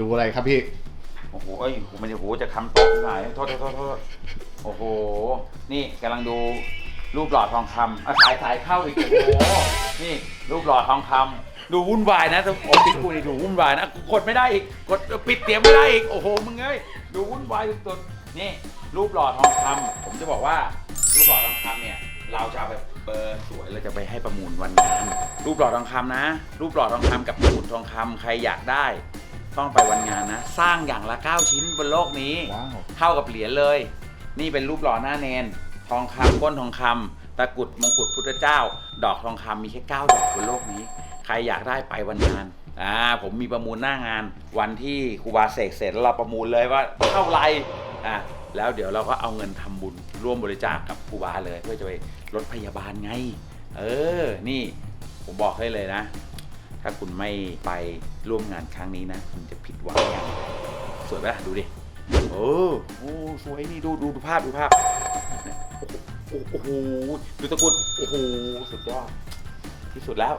ดูอะไรครับพี่ โอ้โหเอ้ยผมไม่ได้โหจะคำต๊ะที่ไหนโทษโทษโทษโทษโอ้โห นี่กำลังดูรูปหล่อทองคำอะสายสายเข้าอีก โอ้โห นี่รูปหล่อทองคำดูวุ่นวายนะแต่โอ้ปิดกูนี่ดูวุ่นวายนะ กดไม่ได้อีก กดปิดเสียงไม่ได้อีก โอ้โห มึงเอ้ย ดูวุ่นวายสุดๆนี่รูปหล่อทองคำผมจะบอกว่ารูปหล่อทองคำเนี่ย เราจะแบบเบอร์สวยเราจะไปให้ประมูลวันงานรูปหล่อทองคำนะ รูปหล่อทองคำกับสมุดทองคำใครอยากได้ ต้องไปวันงานนะ สร้างอย่างละ 9 ชิ้นบนโลกนี้ ว้าว เท่ากับเหรียญเลย นี่เป็นรูปหล่อหน้าเนน ทองคำก้นทองคำตะกรุดมงกุฎพุทธเจ้า ดอกทองคำมีแค่ 9 ดอกบนโลกนี้ ใครอยากได้ไปวันงานอ่าผมมีประมูลหน้างาน วันที่ครูบาเสกเสร็จแล้วเราประมูลเลยว่าเท่าไหรอะแล้วเดี๋ยวเราก็เอาเงินทำบุญร่วมบริจาคกับครูบาเลย เพื่อจะไปลดพยาบาลไง เออ นี่ผมบอกให้เลยนะ ถ้าคุณไม่ไปร่วมงานครั้งนี้นะ คุณจะผิดหวังอย่างสวยไหมล่ะดูดิโอ้โอ้สวยนี่ดูดูดูภาพดูภาพโอ้โหดูตะกุดโอ้โหสุดยอดที่สุดแล้ว